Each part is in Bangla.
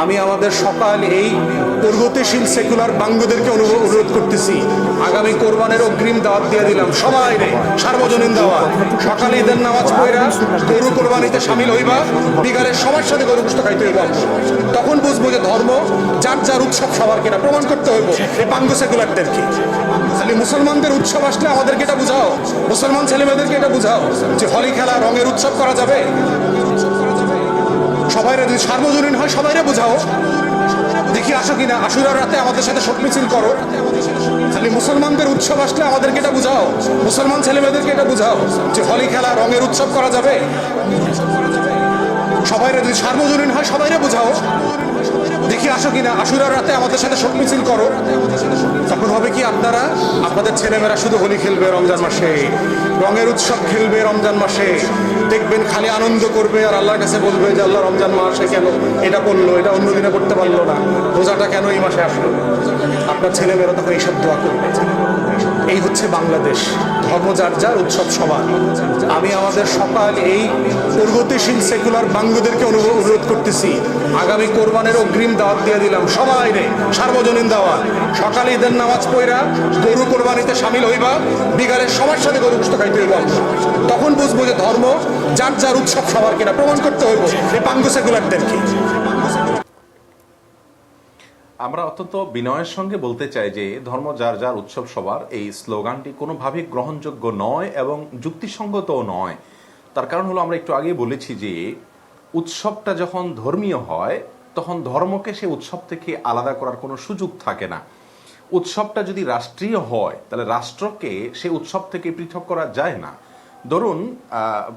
আমি আমাদের সকাল এই প্রগতিশীল সেকুলার বাঙ্গুদেরকে অনুরো- অনুরোধ করতেছি। আগামী কোরবানের অগ্রিম দাওয়াত দিয়ে দিলাম। সবাই রে, সার্বজনীন দাওয়াত। সকালে ঈদের নামাজ পড়া, গরু কোরবানিতে সামিল হইবা, বিকালে সবার সাথে গরু গোস্ত খাইতে হইবা তখন বুঝব যে ধর্ম, যার যার উৎসব সবার কিনা, প্রমাণ করতে হইব এই বাঙ্গু সেকুলারদেরকে তাহলে মুসলমানদের উৎসব আসলে আমাদেরকে এটা বুঝাও। মুসলমান ছেলেমেয়েদেরকে এটা বুঝাও যে হলি খেলা রঙের উৎসব করা যাবে। সবাইরা যদি সার্বজনীন হয়, সবাইরে বোঝাও। দেখি আসো কিনা, আশুরার রাতে আমাদের সাথে শোক মিছিল করো। খালি মুসলমানদের উৎসব আসলে আমাদেরকে এটা বুঝাও। মুসলমান ছেলেমেয়েদেরকে এটা বুঝাও যে হলি খেলা রঙের উৎসব করা যাবে। সবাইরা যদি সার্বজনীন হয়, সবাইরে বোঝাও। দেখি আসো কিনা, আশুরার রাতে আমাদের সাথে শোক মিছিল করো। তখন হবে কি আপনারা, আপনাদের ছেলেমেয়েরা শুধু হোলি খেলবে রমজান মাসে, রঙের উৎসব খেলবে রমজান মাসে। দেখবেন খালি আনন্দ করবে আর আল্লাহর কাছে বলবে যে আল্লাহ রমজান মাসে কেন এটা করল, এটা অন্য দিনে করতে পারল না। রোজাটা কেন এই মাসে আসলো? আপনার ছেলেমেয়েরা তখন এইসব দোয়া করবে। হচ্ছে বাংলাদেশ ধর্ম যার যার উৎসব সবার। আমি আমাদের সকাল এই প্রগতিশীল সেকুলার বাঙ্গুদেরকে অনুরোধ করতেছি। আগামী কোরবানের অগ্রিম দাওয়াত দিয়ে দিলাম। সবাই রে, সার্বজনীন দাওয়াত। সকালে ঈদের নামাজ পড়া, গরু কোরবানিতে সামিল হইবা, বিকালে সবার সাথে গরু গোস্ত খাইতে হইব। তখন বুঝব যে ধর্ম, যার যার উৎসব সবার কিনা। প্রমাণ করতে হইব এই বাঙ্গু সেকুলারদেরকে আমরা অত্যন্ত বিনয়ের সঙ্গে বলতে চাই যে ধর্ম যার যার উৎসব সবার, এই স্লোগানটি কোনোভাবেই গ্রহণযোগ্য নয় এবং যুক্তিসঙ্গতও নয়। তার কারণ হলো আমরা একটু আগে বলেছি যে উৎসবটা যখন ধর্মীয় হয়, তখন ধর্মকে সে উৎসব থেকে আলাদা করার কোনো সুযোগ থাকে না। উৎসবটা যদি রাষ্ট্রীয় হয়, তাহলে রাষ্ট্রকে সে উৎসব থেকে পৃথক করা যায় না। ধরুন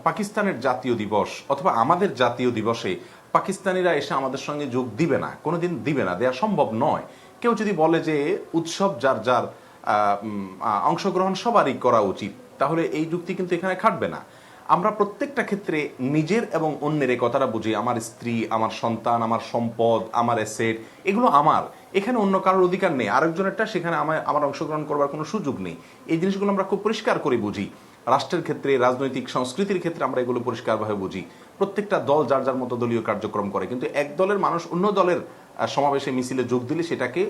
পাকিস্তানের জাতীয় দিবস অথবা আমাদের জাতীয় দিবসে পাকিস্তানিরা এসে আমাদের সঙ্গে যোগ দিবে না, কোনোদিন দিবে না দেওয়া সম্ভব নয়। কেউ যদি বলে যে উৎসব যার যার অংশগ্রহণ সবারই করা উচিত, তাহলে এই যুক্তি কিন্তু এখানে খাটবে না। আমরা প্রত্যেকটা ক্ষেত্রে নিজের এবং অন্যের এই কথাটা বুঝি, আমার স্ত্রী, আমার সন্তান, আমার সম্পদ, আমার অ্যাসেট এগুলো আমার। এখানে অন্য কারোর অধিকার নেই, আরেকজনেরটা সেখানে আমার আমার অংশগ্রহণ করবার কোনো সুযোগ নেই। এই জিনিসগুলো আমরা খুব পরিষ্কার করে বুঝি। রাষ্ট্রের ক্ষেত্রে, রাজনৈতিক সংস্কৃতির ক্ষেত্রে আমরা এগুলো পরিষ্কারভাবে বুঝি। প্রত্যেকটা দল যার যার মতো দলীয় কার্যক্রম করে, কিন্তু এক দলের মানুষ অন্য দলের সমাবেশে মিছিলে যোগ দিলে সেটাকে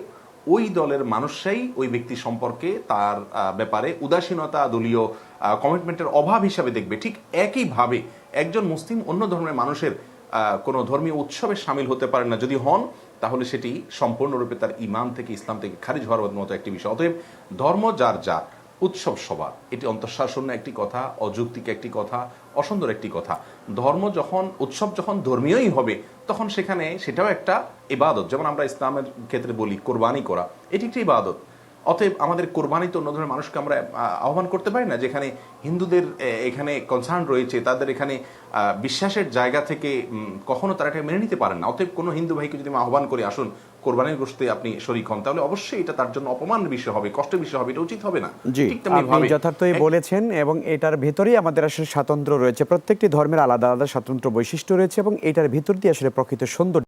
ওই দলের মানুষরাই ওই ব্যক্তি সম্পর্কে তার ব্যাপারে উদাসীনতা, দলীয় কমিটমেন্টের অভাব হিসাবে দেখবে। ঠিক একইভাবে একজন মুসলিম অন্য ধর্মের মানুষের কোনো ধর্মীয় উৎসবে সামিল হতে পারেন না। যদি হন, তাহলে সেটি সম্পূর্ণরূপে তার ইমান থেকে ইসলাম থেকে খারিজ হওয়ার মতো একটি বিষয়। অতএব ধর্ম যার যার উৎসব সবার এটি অন্তঃশাসন্য একটি কথা, অযৌক্তিক একটি কথা, অসুন্দর একটি কথা। ধর্ম যখন, উৎসব যখন ধর্মীয়ই হবে, তখন সেখানে সেটাও একটা ইবাদত। যেমন আমরা ইসলামের ক্ষেত্রে বলি, কোরবানি করা, এটি একটি ইবাদত। অতএব আমাদের কোরবানিতে অন্য ধরনের মানুষকে আমরা আহ্বান করতে পারি না। যেখানে হিন্দুদের এখানে কনসার্ন রয়েছে, তাদের এখানে বিশ্বাসের জায়গা থেকে কখনো তারা এটা মেনে নিতে পারেন না। অতএব কোনো হিন্দু ভাইকে যদি আমি আহ্বান করি, আসুন কোরবানির গোষ্ঠে আপনি শরিক হন তাহলে অবশ্যই এটা তার জন্য অপমানের বিষয় হবে কষ্টের বিষয় হবে এটা উচিত হবে না। জি আপনি যথার্থই বলেছেন এবং এটার ভেতরেই আমাদের আসলে স্বাতন্ত্র্য রয়েছে। প্রত্যেকটি ধর্মের আলাদা আলাদা স্বাতন্ত্র্য বৈশিষ্ট্য রয়েছে এবং এটার ভেতর দিয়ে আসলে প্রকৃত সৌন্দর্য